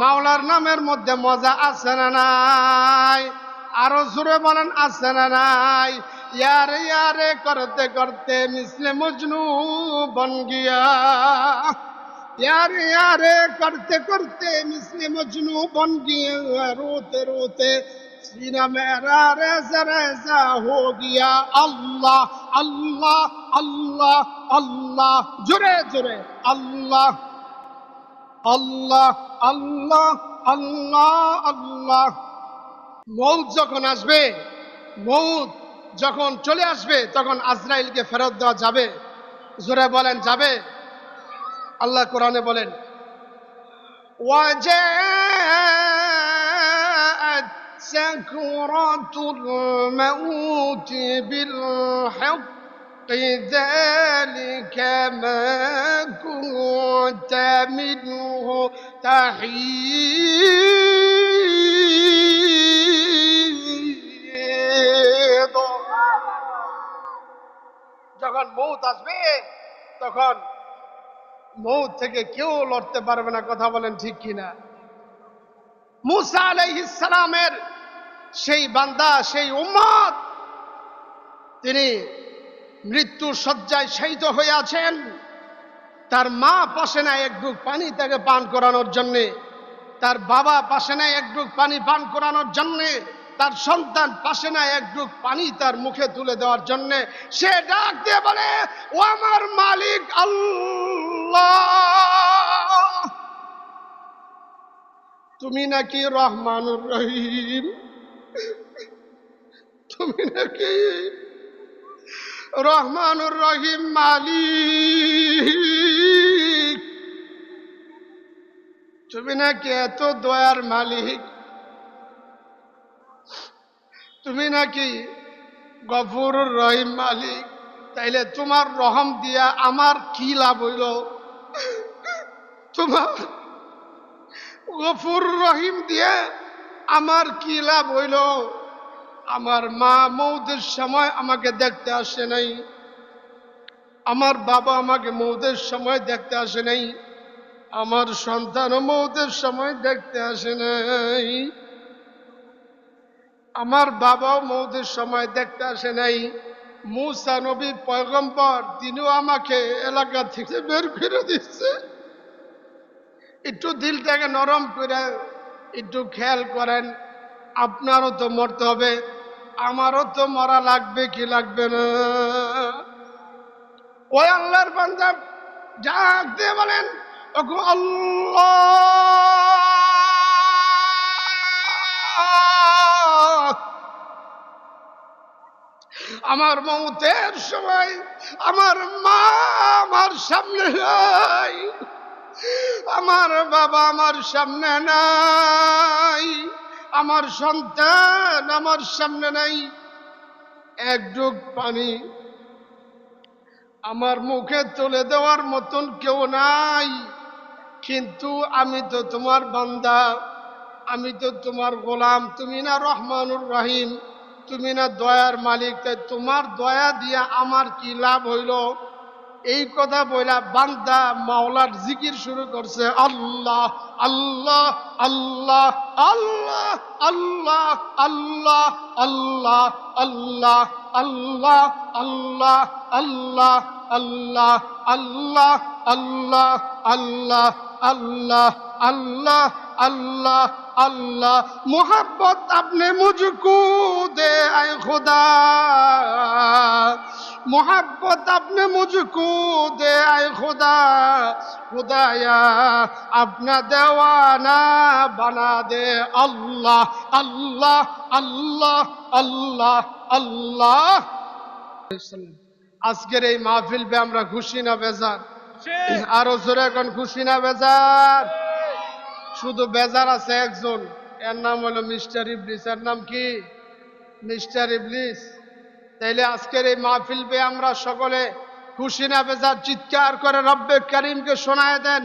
মাওলার নামের মধ্যে মজা আছে না নাই আরো জোরে বলেন আছে না নাই ইয়ারে ইয়ারে করতে করতে মিসলে মজনু বন গিয়া यारे यारे करते करते मिसले मजनू बन गए रोते रोते सीना मेरा रैसा रैसा हो गया अल्लाह अल्लाह अल्लाह अल्लाह जुरे जुरे अल्लाह আল্লাহ আল্লাহ আল্লাহ আল্লাহ মৌত যখন আসবে মৌত যখন চলে আসবে তখন আজরাইলকে ফেরত দেওয়া যাবে জোরে বলেন যাবে আল্লাহ কোরআনে বলেন وجاءت سكرة الموت بالحق ذلك ما كنت منه تحيد যখন মৌত আসবে তখন মৌত থেকে কেউ লড়তে পারবে না কথা বলেন ঠিক কিনা মুসা আলাইহিসালামের সেই বান্দা সেই উম্মত তিনি মৃত্যুর শয্যায় শায়িত হয়ে আছেন। তার মা পাশে না এক পানি তাকে পান করানোর জন্যে। তার বাবা পাশে না এক পানি পান করানোর জন্যে। তার সন্তান পাশে না এক ডুব পানি তার মুখে তুলে দেওয়ার জন্যে। সে ডাক দিয়ে বলে, ও আমার মালিক আল্লাহ! তুমি নাকি রহমানুর রহিম? তুমি নাকি রহমানুর রহিম মালিক। তুমি নাকি এত দয়ার মালিক? তুমি নাকি গফুরুর রহিম মালিক? তাইলে তোমার রহম দিয়া আমার কি লাভ হইল? তোমার গফুর রহিম দিয়ে আমার কি লাভ হইল? আমার মা মৌদের সময় আমাকে দেখতে আসে নাই। আমার বাবা আমাকে মৌদের সময় দেখতে আসে নাই। আমার সন্তানও মৌদের সময় দেখতে আসে নাই। আমার বাবাও মৌদের সময় দেখতে আসে নাই। মুসা নবী পয়গম্বর, তিনিও আমাকে এলাকা থেকে বের করে দিচ্ছে একটু দিলটাকে নরম করে একটু খেয়াল করেন, আপনারও তো মরতে হবে। আমারও তো মরা লাগবে, কি লাগবে না? ওই আল্লাহর পাঞ্জাব ডাক দিয়ে বলেন আল্লাহ! আমার মৌতের সময়, আমার মা আমার সামনে নাই, আমার বাবা আমার সামনে নাই। আমার সন্তান আমার সামনে নাই। এক ডুব পানি আমার মুখে তুলে দেওয়ার মতন কেউ নাই। কিন্তু আমি তো তোমার বান্দা, আমি তো তোমার গোলাম, তুমি না রহমানুর রহিম, তুমি না দয়ার মালিক, তাই তোমার দয়া দিয়া আমার কি লাভ হইল? এই কথা বইলা বান্দা মাওলার জিকির শুরু করছে আল্লাহ আল্লাহ আল্লাহ আল্লাহ আল্লাহ আল্লাহ আল্লাহ আল্লাহ আল্লাহ আল্লাহ আল্লাহ আল্লাহ আল্লাহ আল্লাহ আল্লাহ আল্লাহ আল্লাহ আল্লাহ اللہ محبت اپنے مجھ کو دے اے خدا۔ محبت اپنے مجھ کو دے اے خدا۔ خدایا اپنا دیوانہ بنا دے۔ اللہ اللہ اللہ اللہ اللہ۔ আজকের এই মাহফিল আমরা خوشی نہ بیزار আরো جی۔ زرے کن خوشی نہ بیزار শুধু বেজার আছে একজন। এর নাম হলো মিস্টার ইবলিস। এর নাম কি? মিস্টার ইবলিস। তাইলে আজকের এই মাহফিল পে আমরা সকলে খুশি না বেজার চিৎকার করে রব্বে করিমকে শোনায় দেন।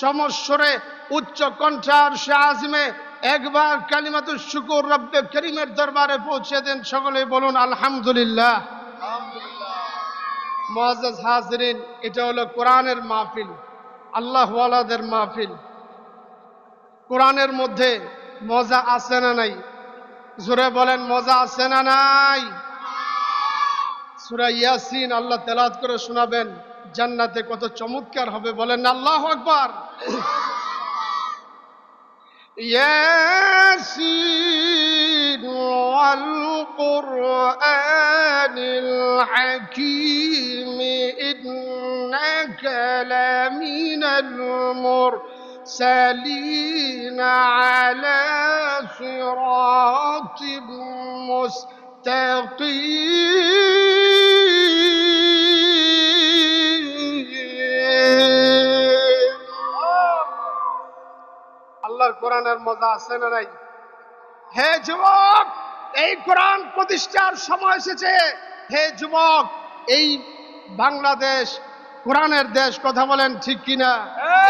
সমস্বরে, উচ্চ কণ্ঠার সে আজিমে একবার কালিমাতুর শুকুর রব্বে করিমের দরবারে পৌঁছে দেন। সকলে বলুন, আলহামদুলিল্লাহ। মহাজাজ হাজরিন, এটা হলো কোরআনের মাহফিল। আল্লাহওয়ালাদের মাহফিল। কোরআনের মধ্যে মজা আছে না নাই? জোরে বলেন, মজা আছে না নাই? সুরা ইয়াসিন আল্লাহ তেলাত করে শোনাবেন, জান্নাতে কত চমৎকার হবে, বলেন আল্লাহ আকবার। ইয়াসিন ওয়াল কুরআনিল হাকীম, ইন্নাকা المرسلين على صراط مستقيم আল্লাহর কোরআনের মজা আছে না নাই হে যুবক এই কোরআন প্রতিষ্ঠার সময় এসেছে হে যুবক এই বাংলাদেশ কোরআনের দেশ কথা বলেন ঠিক কিনা?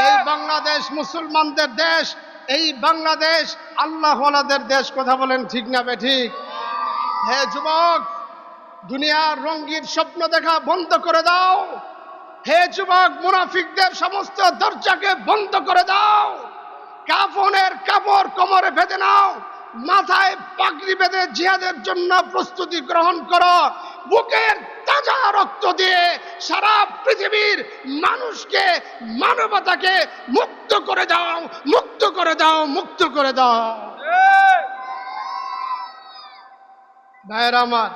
এই বাংলাদেশ মুসলমানদের দেশ এই বাংলাদেশ আল্লাহওয়ালাদের দেশ কথা বলেন ঠিক না বে ঠিক? হে যুবক দুনিয়ার রঙ্গিন স্বপ্ন দেখা বন্ধ করে দাও। হে যুবক মুনাফিকদের সমস্ত দরজাকে বন্ধ করে দাও। কাফনের কাপড় কোমরে বেঁধে নাও। মাথায় পাগড়ি বেঁধে জিহাদের জন্য প্রস্তুতি গ্রহণ করো। বুকের তাজা রক্ত দিয়ে সারা পৃথিবীর মানুষকে মানবতাকে মুক্ত করে দাও, মুক্ত করে দাও, মুক্ত করে দাও। ভাইয়ের আমার,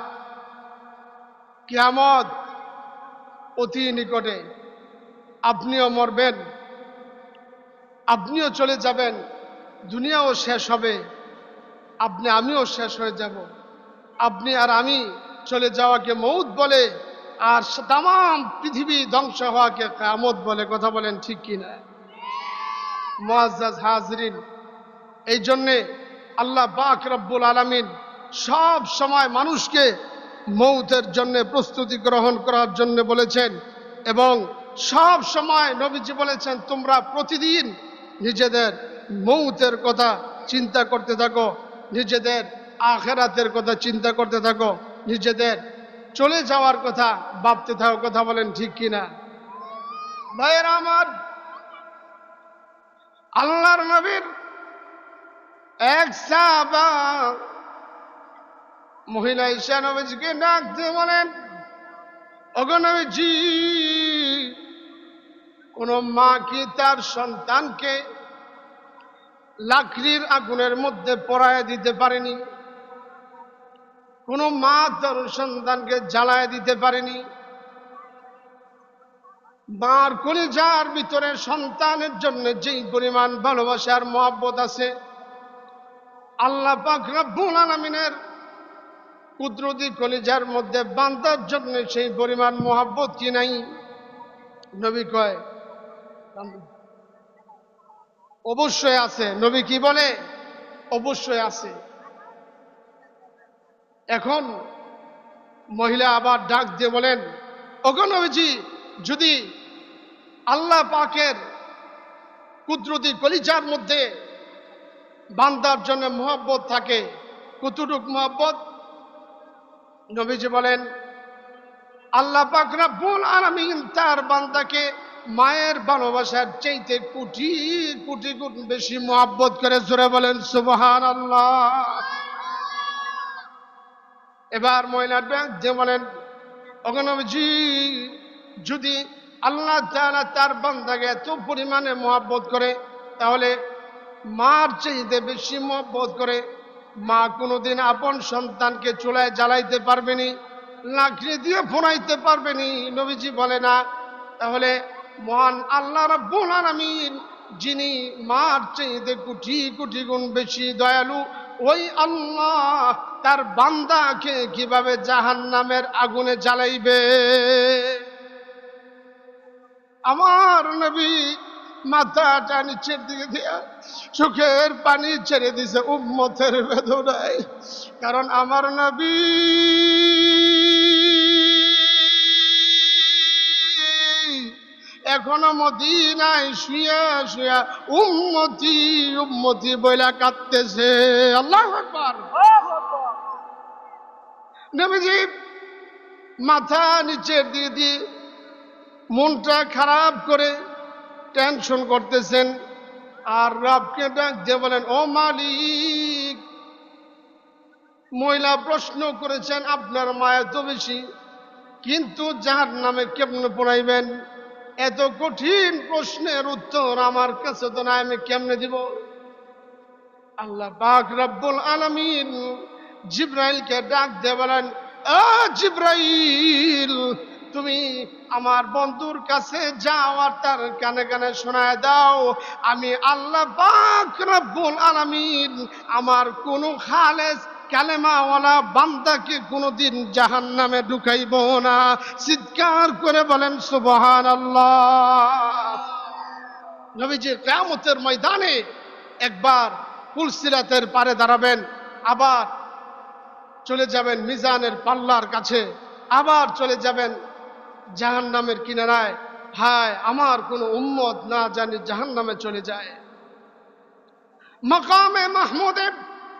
কিয়ামত অতি নিকটে। আপনিও মরবেন, আপনিও চলে যাবেন, দুনিয়াও শেষ হবে, আপনি আমিও শেষ হয়ে যাব। আপনি আর আমি চলে যাওয়াকে মৌত বলে, আর তাম পৃথিবী ধ্বংস হওয়াকে কামত বলে, কথা বলেন ঠিক কিনা মোয়াজ হাজরিন, এই জন্যে আল্লাহ বাক রব্বুল আলমিন সব সময় মানুষকে মৌতের জন্য প্রস্তুতি গ্রহণ করার জন্য বলেছেন এবং সব সময় নবীজি বলেছেন, তোমরা প্রতিদিন নিজেদের মৌতের কথা চিন্তা করতে থাকো, নিজেদের আখেরাতের কথা চিন্তা করতে থাকো। নিজেদের চলে যাওয়ার কথা, ভাবতে থাকো কথা বলেন ঠিক কিনা? ভাইয়েরা আমার, আল্লাহর নবীর এক সাহাবা, মহিলা ঈশা নবীজিকে ডাকতে বলেন অগনবীজি কোন মা কি তার সন্তানকে লাকড়ির আগুনের মধ্যে পড়ায় দিতে পারেনি? কোন মা তার সন্তানকে জ্বালায় দিতে পারেনি। মার কলিজার ভিতরে সন্তানের জন্য যেই পরিমাণ ভালোবাসার মহাব্বত আছে, আল্লাহ পাক রব্বুল কুদরতি কলিজার মধ্যে বান্দার জন্য সেই পরিমাণ মহাব্বত কি নাই? নবী কয়, অবশ্যই আছে। নবী কি বলে? অবশ্যই আছে। এখন মহিলা আবার ডাক দিয়ে বলেন, ওগো নবীজি, যদি আল্লাহ পাকের কুদরতি কলিজার মধ্যে বান্দার জন্য মোহাব্বত থাকে, কতটুক মোহাব্বত? নবীজি বলেন, আল্লাহ পাক রাব্বুল আলামিন তার বান্দাকে মায়ের ভালোবাসার চাইতে কোটি কোটি গুণ বেশি মোহাব্বত করে, জোরে বলেন সুবহান আল্লাহ এবার মহিলা ব্যাংক যে বলেন অগনবজি যদি আল্লাহ তাআলা তার বান্দাকে এত পরিমাণে মোহাব্বত করে, তাহলে মার চাইতে বেশি মোহাব্বত করে মা কোনোদিন আপন সন্তানকে চুলায় জ্বালাইতে পারবেনি লাকড়ি দিয়ে ফোনাইতে পারবেনি নবীজি বলে, না, তাহলে মহান আল্লাহ রাব্বুল আলামিন, যিনি মার চাইতে কোটি কোটি গুণ বেশি দয়ালু ওই আল্লাহ তার বান্দাকে কীভাবে জাহান নামের আগুনে জ্বালাইবে? আমার নবী মাথাটা নিচের দিকে দিয়া চোখের পানি ছেড়ে দিছে, উম্মতের বেদনায়। কারণ আমার নবী এখনও মদিনায় শুয়া শুয়া উম্মতি উম্মতি বইলা কাঁদতেছে। আল্লাহ আকবার। নবীজি মাথা নিচের দিকে দিয়ে মনটা খারাপ করে টেনশন করতেছেন আর রবকে ডাক দিয়ে বলেন ও মালিক মহিলা প্রশ্ন করেছেন আপনার মায়ের তো বেশি কিন্তু যাহার নামে কেমনে পড়াইবেন এত কঠিন প্রশ্নের উত্তর আমার কাছে তো না আমি কেমনে দিব? আল্লাহ পাক রব্বুল আলামিন জিব্রাইলকে ডাক দিয়ে বলেন জিব্রাইল, তুমি আমার বন্ধুর কাছে যাও আর তার কানে কানে শোনায় দাও। আমি আল্লাহ পাক রব্বুল আলামিন আমার কোন খালেস কালেমাওয়ালা বান্দাকে কোনোদিন জাহান নামে ঢুকাইব না। চিৎকার করে বলেন সুবহান আল্লাহ নবীজি কেয়ামতের ময়দানে একবার ফুলসিরাতের পারে দাঁড়াবেন, আবার চলে যাবেন মিজানের পাল্লার কাছে, আবার চলে যাবেন জাহান নামের কিনারায়। হায়, আমার কোনো উম্মত না জানি জাহান নামে চলে যায়। মকামে মাহমুদে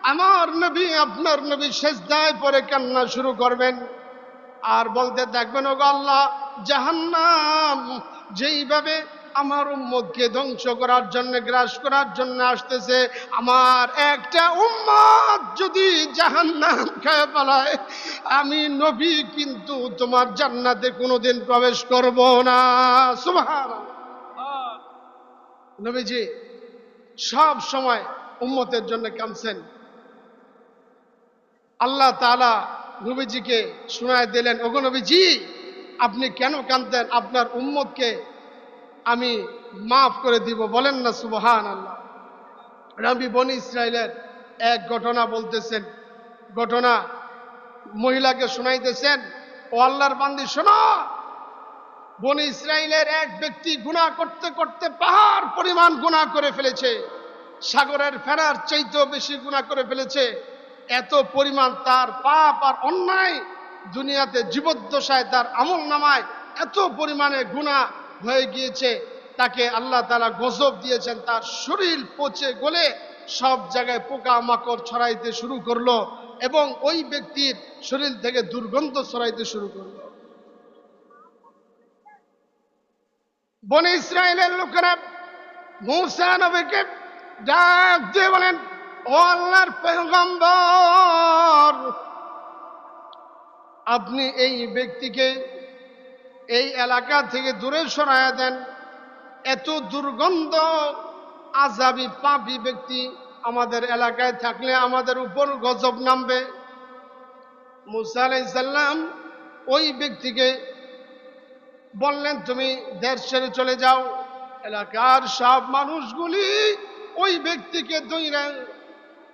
আমার নবী, আপনার নবী শেষদায় পরে কান্না শুরু করবেন। আর বলতে দেখবেন ও আল্লাহ, জাহান্নাম, যেইভাবে আমার উম্মতকে ধ্বংস করার জন্য, গ্রাস করার জন্য আসতেছে, আমার একটা উম্মত যদি জাহান্নাম খেয়ে পালায় আমি নবী কিন্তু তোমার জান্নাতে কোনোদিন প্রবেশ করব না। সুবহান নবীজি, সব সময় উম্মতের জন্য কামছেন আল্লাহ তাআলা নবীজিকে শোনায় দিলেন, ওগো নবীজি, আপনি কেন কাঁদতেন? আপনার উম্মতকে আমি মাফ করে দিব, বলেন না সুবহান আল্লাহ রবি বনি ইসরায়েলের এক ঘটনা বলতেছেন, ঘটনা মহিলাকে শোনাইতেছেন, ও আল্লাহর বান্দি, শোনো, বনি ইসরায়েলের এক ব্যক্তি গুনাহ করতে করতে পাহাড় পরিমাণ গুনাহ করে ফেলেছে, সাগরের ফেরার চাইতেও বেশি গুনাহ করে ফেলেছে এত পরিমাণ তার পাপ আর অন্যায় দুনিয়াতে জীবদ্দশায় তার আমল নামায় এত পরিমাণে গুণা হয়ে গিয়েছে, তাকে আল্লাহ তালা গজব দিয়েছেন, তার শরীর পচে গলে সব জায়গায় পোকা মাকড় ছড়াইতে শুরু করল এবং ওই ব্যক্তির শরীর থেকে দুর্গন্ধ ছড়াইতে শুরু করল। বনে ইসরায়েলের লোকেরা, মৌসা নবীকে ডাক দিয়ে বলেন ও আল্লাহর পেগম্বর, আপনি এই ব্যক্তিকে এই এলাকা থেকে দূরে সরাইয়া দেন। এত দুর্গন্ধ, আজাবি, পাপি ব্যক্তি আমাদের এলাকায় থাকলে আমাদের উপর গজব নামবে। মুসা আলাইসাল্লাম ওই ব্যক্তিকে বললেন, তুমি দেশ ছেড়ে চলে যাও। এলাকার সব মানুষগুলি ওই ব্যক্তিকে দইরা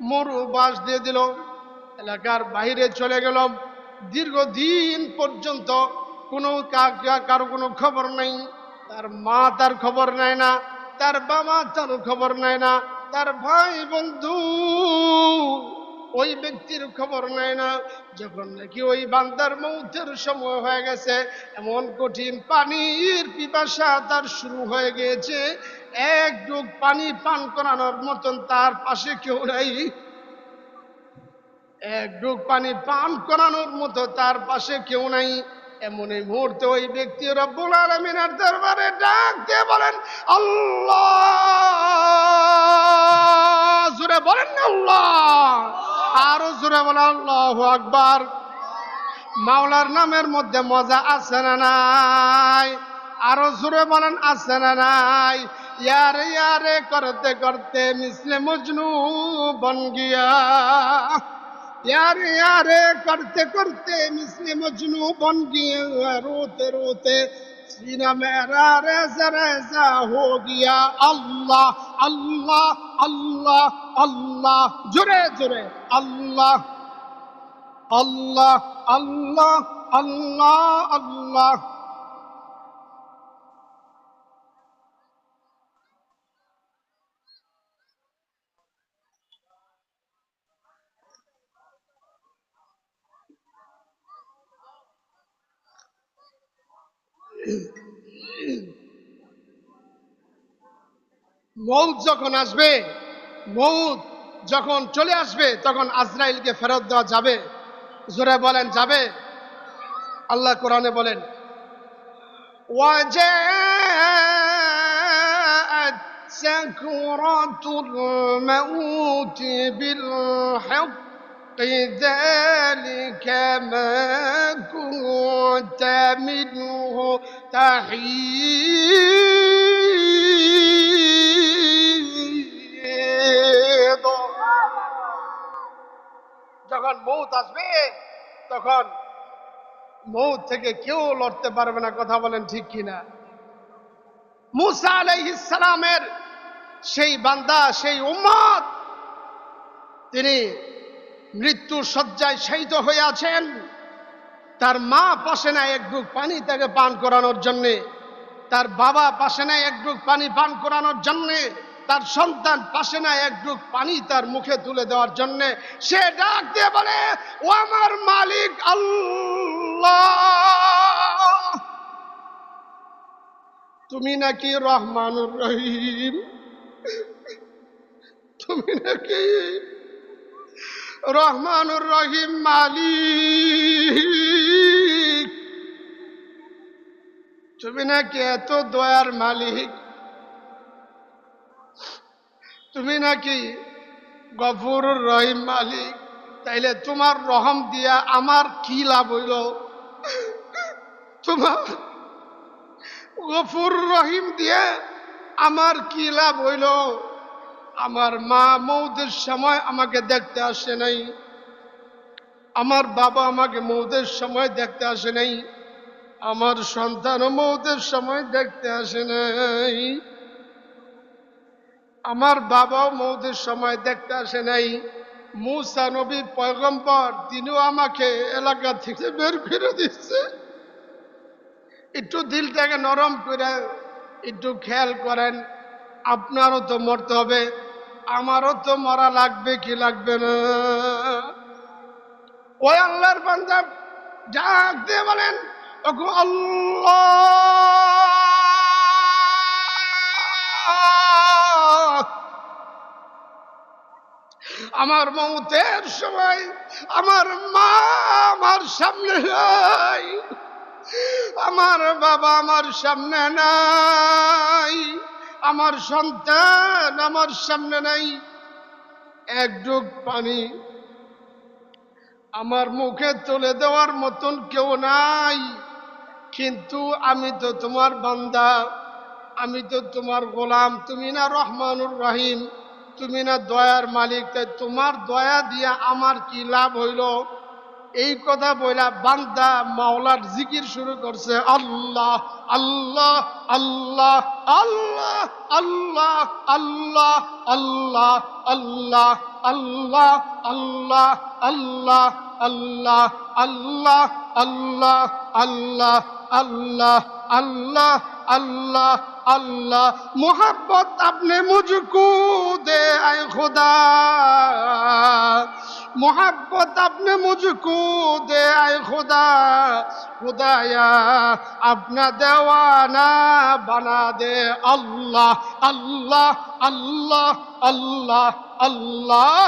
মরু বাস দিয়ে দিল। এলাকার বাইরে চলে গেলাম। দীর্ঘদিন পর্যন্ত কোনো কারও কোনো খবর নেই। তার মা তার খবর নেয় না। তার বাবা তার খবর নেয় না। তার ভাই বন্ধু ওই ব্যক্তির খবর নেয় না। যখন নাকি ওই বান্দার মৌতের সময় হয়ে গেছে, এমন কঠিন পানির পিপাসা তার শুরু হয়ে গিয়েছে। এক ডুব পানি পান করানোর মতন তার পাশে কেউ নাই। এক ডুব পানি পান করানোর মতো তার পাশে কেউ নাই। এমন এই মুহূর্তে ওই ব্যক্তি রব্বুল আলমিনের দরবারে ডাক দিয়ে বলেন, আল্লাহ! জুড়ে বলেন আল্লাহ! আরও জুড়ে বলে আল্লাহ আকবার! মাওলার নামের মধ্যে মজা আছে না নাই? আরও জোরে বলেন, আছে না নাই? یار یارے کرتے کرتے مثل مجنو بن گیا۔ یار یار کرتے کرتے مثل مجنو بن گیا۔ روتے روتے سینہ میرا ریزہ ریزہ ہو گیا۔ اللہ اللہ اللہ اللہ، جرے جرے۔ اللہ اللہ اللہ اللہ اللہ۔ মৌত যখন আসবে মৌত যখন চলে আসবে তখন আজরাইলকে ফেরত দেওয়া যাবে জোরে বলেন যাবে আল্লাহ কোরআনে বলেন وجاءت سكرة الموت بالحق ذلك ما كنت منه تحيد যখন মৌত আসবে, তখন মৌত থেকে কেউ লড়তে পারবে না, কথা বলেন ঠিক কিনা? মুসা আলাইহিসসালামের সেই বান্দা, সেই উম্মত, তিনি মৃত্যু শয্যায় শহীদ হয়ে আছেন। তার মা পাশে নাই এক ডুব পানি তাকে পান করানোর জন্যে। তার বাবা পাশে নাই এক ডুব পানি পান করানোর জন্যে। তার সন্তান পাশে নাই এক ডুব পানি তার মুখে তুলে দেওয়ার জন্যে। সে ডাক দিয়ে বলে, ও আমার মালিক আল্লাহ! তুমি নাকি রহমানুর রহিম? তুমি নাকি রহমানুর রহিম মালিক? তুমি নাকি এত দয়ার মালিক? তুমি নাকি গফুরুর রহিম মালিক? তাইলে তোমার রহম দিয়া আমার কি লাভ হইল? তোমার গফুর রহিম দিয়ে আমার কি লাভ হইল? আমার মা মৌদের সময় আমাকে দেখতে আসে নাই। আমার বাবা আমাকে মৌদের সময় দেখতে আসে নাই। আমার সন্তানও মৌদের সময় দেখতে আসে নাই। আমার বাবাও মৌদের সময় দেখতে আসে নাই। মুসা নবী পয়গম্বর, তিনিও আমাকে এলাকা থেকে বের করে দিচ্ছে একটু দিলটাকে নরম করে একটু খেয়াল করেন, আপনারও তো মরতে হবে, আমারও তো মরা লাগবে কি লাগবে না। ওই আল্লাহর পাঞ্জাব যা দিয়ে বলেন আমার মৌতের সময় আমার মা আমার সামনে নাই। আমার বাবা আমার সামনে নাই। আমার সন্তান আমার সামনে নাই। এক ডুব পানি আমার মুখে তুলে দেওয়ার মতন কেউ নাই। কিন্তু আমি তো তোমার বান্দা আমি তো তোমার গোলাম তুমি না রহমানুর রহিম তুমি না দয়ার মালিক তাই তোমার দয়া দিয়া আমার কি লাভ হইল এই কথা বইলা বান্দা মাওলার জিকির শুরু করছে আল্লাহ আল্লাহ আল্লাহ আল্লাহ আল্লাহ আল্লাহ আল্লাহ আল্লাহ আল্লাহ আল্লাহ আল্লাহ আল্লাহ আল্লাহ আল্লাহ আল্লাহ আল্লাহ আল্লাহ আল্লাহ আল্লাহ মোহাব্বত আপনি মুজকু দে আয় খোদা محبت اپنے مجھ کو دے اے خدا خدایا اپنا دیوانہ بنا دے اللہ اللہ اللہ اللہ اللہ اللہ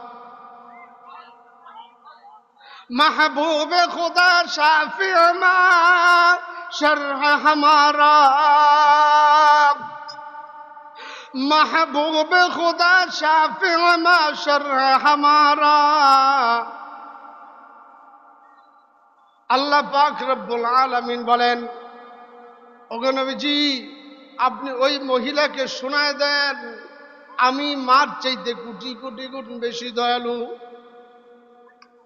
মাহবুব খুদা শাফি শরহ হমারা। মাহবুব খুদা শাফি শরহ হমারা। আল্লাহ পাক রব্বুল আলমিন বলেন অগনবীজি আপনি ওই মহিলাকে শোনায় দেন, আমি মার চাইতে কুটি কুটি কুটি বেশি দয়ালু।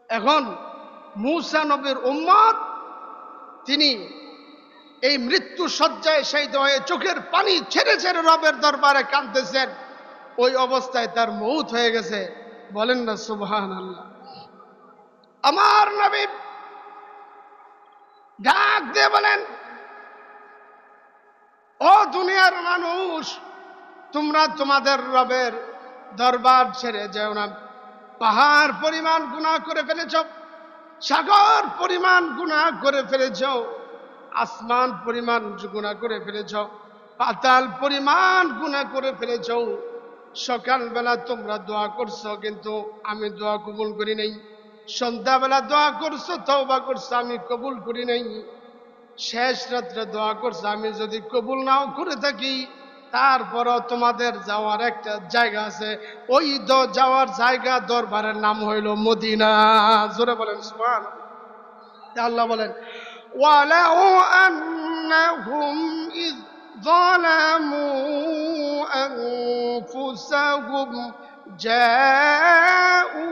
এখন মূসা নবীর উম্মত, তিনি এই মৃত্যু সজ্জায় সেই হয়ে চোখের পানি ছেড়ে ছেড়ে রবের দরবারে কাঁদতেছেন। ওই অবস্থায় তার মৌত হয়ে গেছে। বলেন না সুবহান আল্লাহ আমার নবী ডাক দিয়ে বলেন, ও দুনিয়ার মানুষ, তোমরা তোমাদের রবের দরবার ছেড়ে যেও না। পাহাড় পরিমাণ গুণা করে ফেলেছ। সাগর পরিমাণ গুণা করে ফেলেছ আসমান পরিমাণ গুণা করে ফেলেছ পাতাল পরিমাণ গুণা করে ফেলেছ সকালবেলা তোমরা দোয়া করছ, কিন্তু আমি দোয়া কবুল করি নাই। সন্ধ্যাবেলা দোয়া করছ, তওবা করছ, আমি কবুল করি নাই। শেষ রাত্রে দোয়া করছ, আমি যদি কবুল নাও করে থাকি তারপরও তোমাদের যাওয়ার একটা জায়গা আছে ওই দ যাওয়ার জায়গা দরবারের নাম হইল মদিনা জোরে বলেন সুবহান আল্লাহ বলেন ওয়ালাউ আন্নাহুম ইয ظلموا أنفسهم جاءوا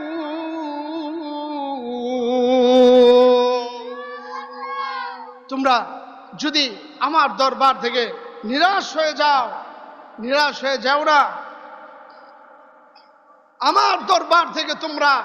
তোমরা যদি আমার দরবার থেকে নিরাশ হয়ে যাও নিরাশ হয়ে যাও না। আমার দরবার থেকে তোমরা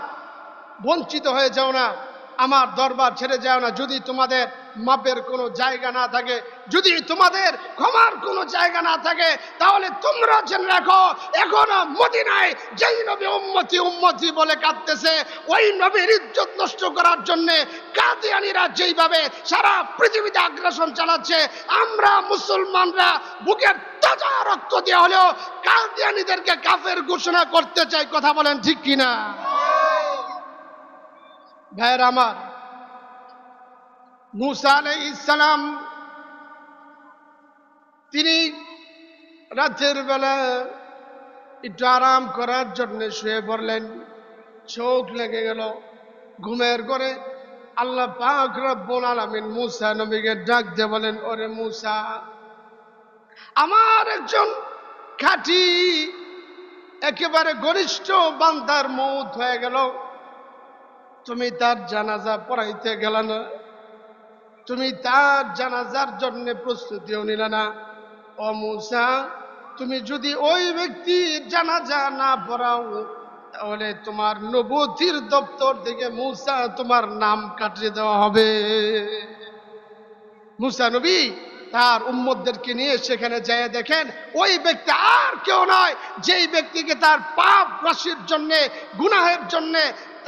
বঞ্চিত হয়ে যাও না। আমার দরবার ছেড়ে যাও না। যদি তোমাদের মাপের কোনো জায়গা না থাকে, যদি তোমাদের ক্ষমার কোনো জায়গা না থাকে, তাহলে তোমরা জেনে রাখো, এখনও মদিনায় যেই নবী উম্মতি উম্মতি বলে কাঁদতেছে, ওই নবীর ইজ্জত নষ্ট করার জন্যে কাদিয়ানিরা যেইভাবে সারা পৃথিবীতে আগ্রাসন চালাচ্ছে, আমরা মুসলমানরা বুকের তাজা রক্ত দিয়ে হলেও কাদিয়ানিদেরকে কাফের ঘোষণা করতে চাই। কথা বলেন ঠিক কিনা? ভাইয়ের আমার, মুসা ইসলাম তিনি রাতের বেলা একটু আরাম করার জন্য শুয়ে পড়লেন। চোখ লেগে গেল ঘুমের করে আল্লাহ পাক রব্বুল আলামিন মুসা নবীকে ডাক দিয়ে বলেন, ওরে মুসা, আমার একজন খাঁটি, একেবারে ঘনিষ্ঠ বান্দার মৌত হয়ে গেল। তুমি তার জানাজা পড়াইতে গেল না। তুমি তার জানাজার জন্য প্রস্তুতিও নিলে না। ও মুসা, তুমি যদি ওই ব্যক্তির জানাজা না পড়াও, তাহলে তোমার নবতির দপ্তর থেকে মুসা তোমার নাম কাটিয়ে দেওয়া হবে। মুসা নবী তার উম্মদদেরকে নিয়ে সেখানে যেয়ে দেখেন, ওই ব্যক্তি আর কেউ নয়, যেই ব্যক্তিকে তার পাপ, রাশির জন্য, গুনাহের জন্য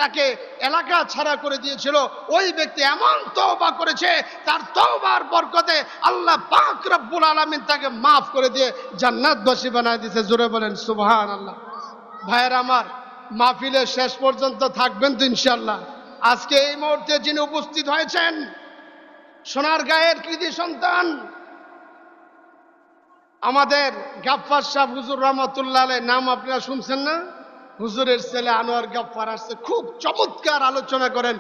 তাকে এলাকা ছাড়া করে দিয়েছিল, ওই ব্যক্তি এমন তওবা করেছে, তার তওবার বরকতে আল্লাহ পাক রব্বুল আলামিন তাকে মাফ করে দিয়ে জান্নাতবাসী বানায় দিয়েছে। জোরে বলেন সুবহান আল্লাহ ভাইয়ের আমার, মাহফিলের শেষ পর্যন্ত থাকবেন তো ইনশাল্লাহ আজকে এই মুহূর্তে যিনি উপস্থিত হয়েছেন সোনার গায়ের কৃতি সন্তান। আমাদের গাফফার সাহ হুজুর রহমতুল্লাহ নাম আপনারা শুনছেন না? হুজুরের ছেলে আনোয়ার গাফফার আসছে। খুব চমৎকার আলোচনা করেন।